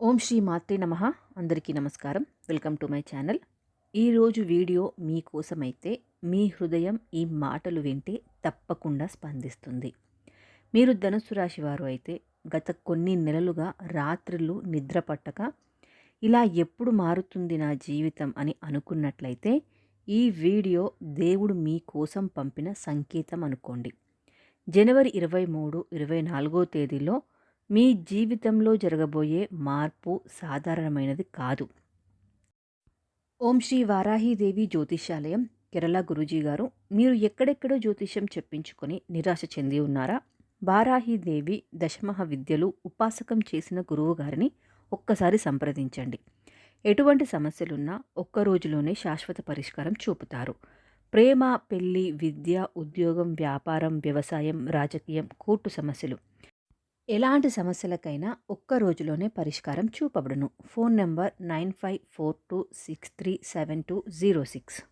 ఓం శ్రీ మాత్రే నమ. అందరికీ నమస్కారం. Welcome to my channel. ఈరోజు వీడియో మీకోసమైతే మీ హృదయం ఈ మాటలు వింటే తప్పకుండా స్పందిస్తుంది. మీరు ధనుసు రాశి వారు అయితే గత కొన్ని నెలలుగా రాత్రులు నిద్ర పట్టక ఇలా ఎప్పుడు మారుతుంది నా జీవితం అని అనుకున్నట్లయితే ఈ వీడియో దేవుడు మీకోసం పంపిన సంకేతం అనుకోండి. జనవరి ఇరవై మూడు ఇరవై నాలుగో తేదీలో మీ జీవితంలో జరగబోయే మార్పు సాధారణమైనది కాదు. ఓం శ్రీ వారాహీదేవి జ్యోతిష్యాలయం కేరళ గురూజీ గారు మీరు ఎక్కడెక్కడో జ్యోతిష్యం చెప్పించుకొని నిరాశ చెంది ఉన్నారా? వారాహీదేవి దశమహ విద్యలు ఉపాసకం చేసిన గురువు గారిని ఒక్కసారి సంప్రదించండి. ఎటువంటి సమస్యలున్నా ఒక్క రోజులోనే శాశ్వత పరిష్కారం చూపుతారు. ప్రేమ పెళ్ళి విద్య ఉద్యోగం వ్యాపారం వ్యవసాయం రాజకీయం కోర్టు సమస్యలు. ఎలాంటి సమస్యలకైనా ఒక్క రోజులోనే పరిష్కారం చూపబడును. Phone number nine five four two six three seven two zero six.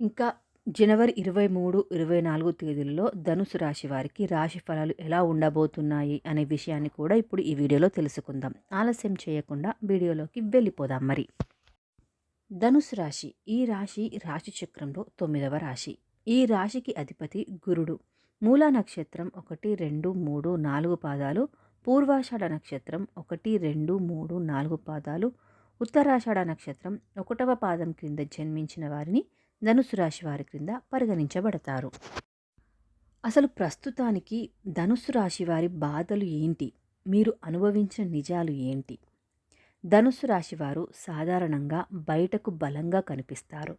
ఇంకా జనవరి ఇరవై మూడు ఇరవై నాలుగు తేదీలలో ధనుసు రాశి వారికి రాశి ఫలాలు ఎలా ఉండబోతున్నాయి అనే విషయాన్ని కూడా ఇప్పుడు ఈ వీడియోలో తెలుసుకుందాం. ఆలస్యం చేయకుండా వీడియోలోకి వెళ్ళిపోదాం మరి. ధనుసు రాశి ఈ రాశి రాశి చక్రంలో తొమ్మిదవ రాశి. ఈ రాశికి అధిపతి గురుడు. మూల నక్షత్రం ఒకటి రెండు మూడు నాలుగు పాదాలు. పూర్వాషాఢ నక్షత్రం ఒకటి రెండు మూడు నాలుగు పాదాలు. ఉత్తరాషాఢ నక్షత్రం ఒకటవ పాదం క్రింద జన్మించిన వారిని ధనుసు రాశి వారి క్రింద పరిగణించబడతారు. అసలు ప్రస్తుతానికి ధనుసు రాశి వారి బాధలు ఏంటి? మీరు అనుభవించిన నిజాలు ఏంటి? ధనుసు రాశి వారు సాధారణంగా బయటకు బలంగా కనిపిస్తారు.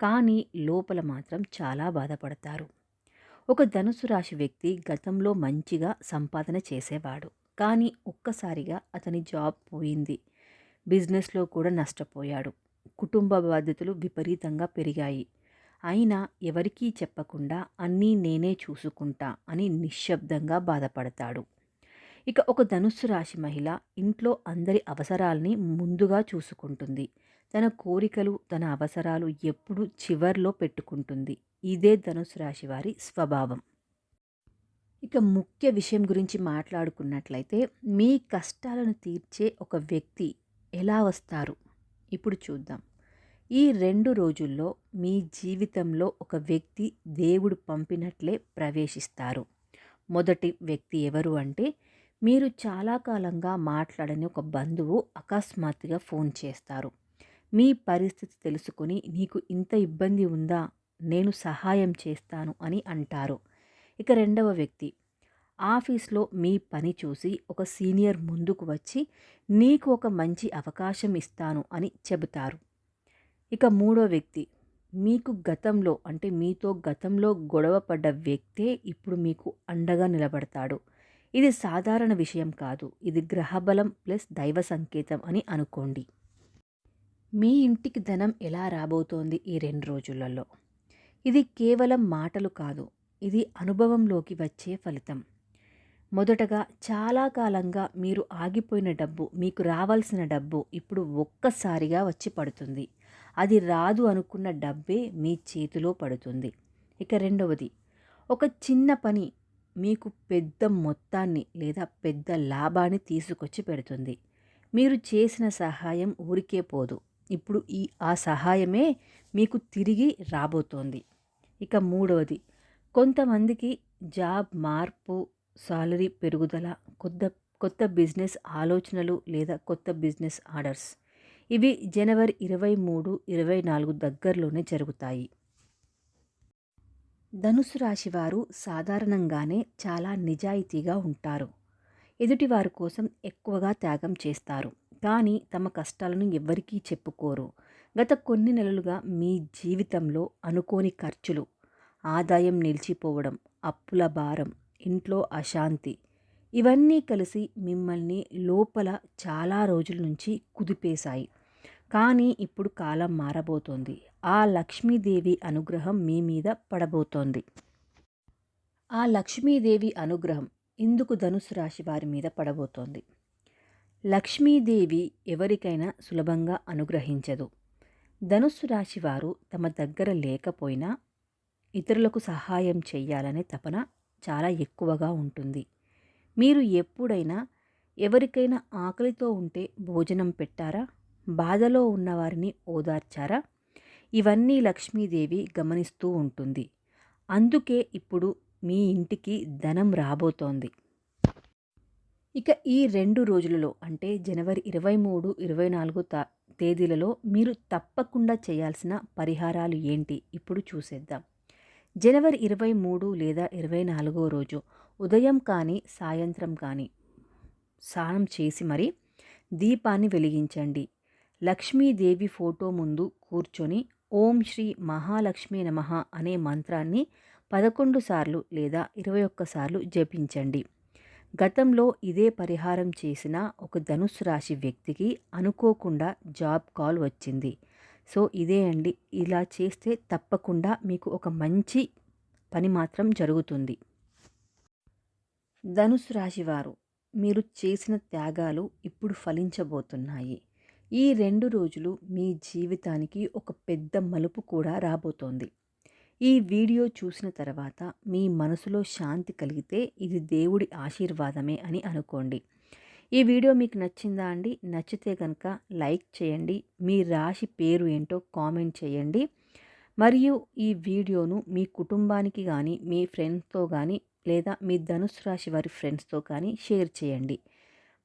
కానీ లోపల మాత్రం చాలా బాధపడతారు. ఒక ధనుసు రాశి వ్యక్తి గతంలో మంచిగా సంపాదన చేసేవాడు. కానీ ఒక్కసారిగా అతని జాబ్ పోయింది. బిజినెస్లో కూడా నష్టపోయాడు. కుటుంబ బాధ్యతలు విపరీతంగా పెరిగాయి. అయినా ఎవరికీ చెప్పకుండా అన్నీ నేనే చూసుకుంటా అని నిశ్శబ్దంగా బాధపడతాడు. ఇక ఒక ధనుస్సు రాశి మహిళ ఇంట్లో అందరి అవసరాల్ని ముందుగా చూసుకుంటుంది. తన కోరికలు తన అవసరాలు ఎప్పుడు చివర్లో పెట్టుకుంటుంది. ఇదే ధనుసు రాశి వారి స్వభావం. ఇక ముఖ్య విషయం గురించి మాట్లాడుకున్నట్లయితే మీ కష్టాలను తీర్చే ఒక వ్యక్తి ఎలా వస్తారు? ఇప్పుడు చూద్దాం. ఈ రెండు రోజుల్లో మీ జీవితంలో ఒక వ్యక్తి దేవుడు పంపినట్లే ప్రవేశిస్తారు. మొదటి వ్యక్తి ఎవరు అంటే మీరు చాలా కాలంగా మాట్లాడని ఒక బంధువు అకస్మాత్తుగా ఫోన్ చేస్తారు. మీ పరిస్థితి తెలుసుకొని నీకు ఇంత ఇబ్బంది ఉందా? నేను సహాయం చేస్తాను అని అంటారు. ఇక రెండవ వ్యక్తి ఆఫీస్లో మీ పని చూసి ఒక సీనియర్ ముందుకు వచ్చి నీకు ఒక మంచి అవకాశం ఇస్తాను అని చెబుతారు. ఇక మూడో వ్యక్తి మీకు గతంలో అంటే మీతో గతంలో గొడవ పడ్డ వ్యక్తే ఇప్పుడు మీకు అండగా నిలబడతాడు. ఇది సాధారణ విషయం కాదు. ఇది గ్రహబలం ప్లస్ దైవ సంకేతం అని అనుకోండి. మీ ఇంటికి ధనం ఎలా రాబోతోంది ఈ రెండు రోజులలో? ఇది కేవలం మాటలు కాదు. ఇది అనుభవంలోకి వచ్చే ఫలితం. మొదటగా చాలా కాలంగా మీరు ఆగిపోయిన డబ్బు మీకు రావాల్సిన డబ్బు ఇప్పుడు ఒక్కసారిగా వచ్చి పడుతుంది. అది రాదు అనుకున్న డబ్బే మీ చేతిలో పడుతుంది. ఇక రెండవది ఒక చిన్న పని మీకు పెద్ద మొత్తాన్ని లేదా పెద్ద లాభాన్ని తీసుకొచ్చి పెడుతుంది. మీరు చేసిన సహాయం ఊరికే పోదు. ఇప్పుడు ఈ ఆ సహాయమే మీకు తిరిగి రాబోతోంది. ఇక మూడవది కొంతమందికి జాబ్ మార్పు సాలరీ పెరుగుదల కొత్త కొత్త బిజినెస్ ఆలోచనలు లేదా కొత్త బిజినెస్ ఆర్డర్స్. ఇవి జనవరి ఇరవై మూడు ఇరవై నాలుగు దగ్గరలోనే జరుగుతాయి. ధనుసు రాశి వారు సాధారణంగానే చాలా నిజాయితీగా ఉంటారు. ఎదుటివారి కోసం ఎక్కువగా త్యాగం చేస్తారు. కానీ తమ కష్టాలను ఎవ్వరికీ చెప్పుకోరు. గత కొన్ని నెలలుగా మీ జీవితంలో అనుకోని ఖర్చులు ఆదాయం నిలిచిపోవడం అప్పుల భారం ఇంట్లో అశాంతి ఇవన్నీ కలిసి మిమ్మల్ని లోపల చాలా రోజుల నుంచి కుదిపేశాయి. కానీ ఇప్పుడు కాలం మారబోతోంది. ఆ లక్ష్మీదేవి అనుగ్రహం మీ మీద పడబోతోంది. ఆ లక్ష్మీదేవి అనుగ్రహం ఇందుకు ధనుసు రాశి వారి మీద పడబోతోంది. లక్ష్మీదేవి ఎవరికైనా సులభంగా అనుగ్రహించదు. ధనుస్సు రాశి వారు తమ దగ్గర లేకపోయినా ఇతరులకు సహాయం చేయాలనే తపన చాలా ఎక్కువగా ఉంటుంది. మీరు ఎప్పుడైనా ఎవరికైనా ఆకలితో ఉంటే భోజనం పెట్టారా? బాధలో ఉన్నవారిని ఓదార్చారా? ఇవన్నీ లక్ష్మీదేవి గమనిస్తూ ఉంటుంది. అందుకే ఇప్పుడు మీ ఇంటికి ధనం రాబోతోంది. ఇక ఈ రెండు రోజులలో అంటే జనవరి ఇరవై మూడు ఇరవై నాలుగు తా తేదీలలో మీరు తప్పకుండా చేయాల్సిన పరిహారాలు ఏంటి? ఇప్పుడు చూసేద్దాం. జనవరి ఇరవై మూడు లేదా ఇరవై నాలుగో రోజు ఉదయం కానీ సాయంత్రం కానీ స్నానం చేసి మరి దీపాన్ని వెలిగించండి. లక్ష్మీదేవి ఫోటో ముందు కూర్చొని ఓం శ్రీ మహాలక్ష్మీ నమ అనే మంత్రాన్ని పదకొండు సార్లు లేదా ఇరవై ఒక్కసార్లు జపించండి. గతంలో ఇదే పరిహారం చేసిన ఒక ధనుసు రాశి వ్యక్తికి అనుకోకుండా జాబ్ కాల్ వచ్చింది. సో ఇదే అండి. ఇలా చేస్తే తప్పకుండా మీకు ఒక మంచి పని మాత్రం జరుగుతుంది. ధనుసు రాశివారు మీరు చేసిన త్యాగాలు ఇప్పుడు ఫలించబోతున్నాయి. ఈ రెండు రోజులు మీ జీవితానికి ఒక పెద్ద మలుపు కూడా రాబోతోంది. ఈ వీడియో చూసిన తర్వాత మీ మనసులో శాంతి కలిగితే ఇది దేవుడి ఆశీర్వాదమే అని అనుకోండి. ఈ వీడియో మీకు నచ్చిందా అండి? నచ్చితే కనుక లైక్ చేయండి. మీ రాశి పేరు ఏంటో కామెంట్ చేయండి. మరియు ఈ వీడియోను మీ కుటుంబానికి కానీ మీ ఫ్రెండ్స్తో కానీ లేదా మీ ధనుసు రాశి వారి ఫ్రెండ్స్తో కానీ షేర్ చేయండి.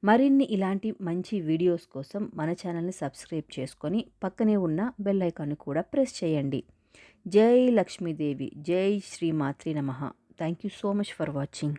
మరిన్ని ఇలాంటి మంచి వీడియోస్ కోసం మన ఛానల్ని సబ్స్క్రైబ్ చేసుకొని పక్కనే ఉన్న బెల్ ఐకాన్ని కూడా ప్రెస్ చేయండి. జై లక్ష్మీదేవి జై శ్రీమాత్రి నమ. Thank you so much for watching